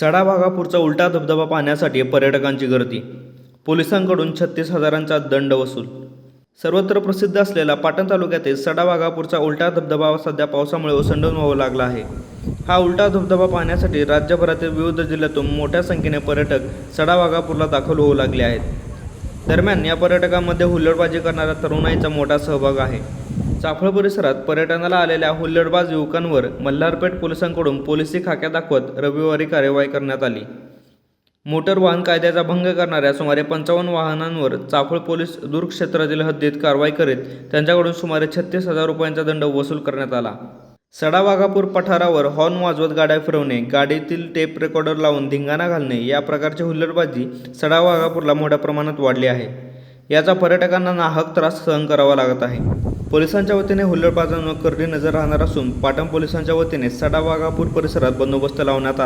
सडा भागापूरचा उलटा धबधबा पाहण्यासाठी पर्यटकांची गर्दी. पोलिसांकडून छत्तीस हजारांचा दंड वसूल. सर्वत्र प्रसिद्ध असलेला पाटण तालुक्यातील सडा भागापूरचा उलटा धबधबा सध्या पावसामुळे ओसंडून व्हावं लागला आहे. हा उलटा धबधबा पाहण्यासाठी राज्यभरातील विविध जिल्ह्यातून मोठ्या संख्येने पर्यटक सडा वाघापूरला दाखल होऊ लागले आहेत. दरम्यान या पर्यटकांमध्ये हुल्लडबाजी करणाऱ्या तरुणाईचा मोठा सहभाग आहे. चाफळ परिसरात पर्यटनाला आलेल्या हुल्लडबाज युवकांवर मल्हारपेठ पोलिसांकडून पोलिसी खाक्या दाखवत रविवारी कार्यवाही करण्यात आली. मोटर वाहन कायद्याचा भंग करणाऱ्या सुमारे पंचावन्न वाहनांवर चाफळ पोलीस दूरक्षेत्रातील हद्दीत कारवाई करीत त्यांच्याकडून सुमारे छत्तीस हजार रुपयांचा दंड वसूल करण्यात आला. सडावाघापूर पठारावर हॉर्न वाजवत गाड्या फिरवणे गाडीतील टेप रेकॉर्डर लावून धिंगाणा घालणे या प्रकारची हुल्लडबाजी सडावाघापूरला मोठ्या प्रमाणात वाढली आहे. याचा पर्यटकांना नाहक त्रास सहन करावा लागत आहे. पोलिसांच्या वतीने हुल्लडबाजांवर करडी नजर राहणार असून पाटण पोलिसांच्या वतीने सडावागापूर परिसरात बंदोबस्त लावण्यात आला.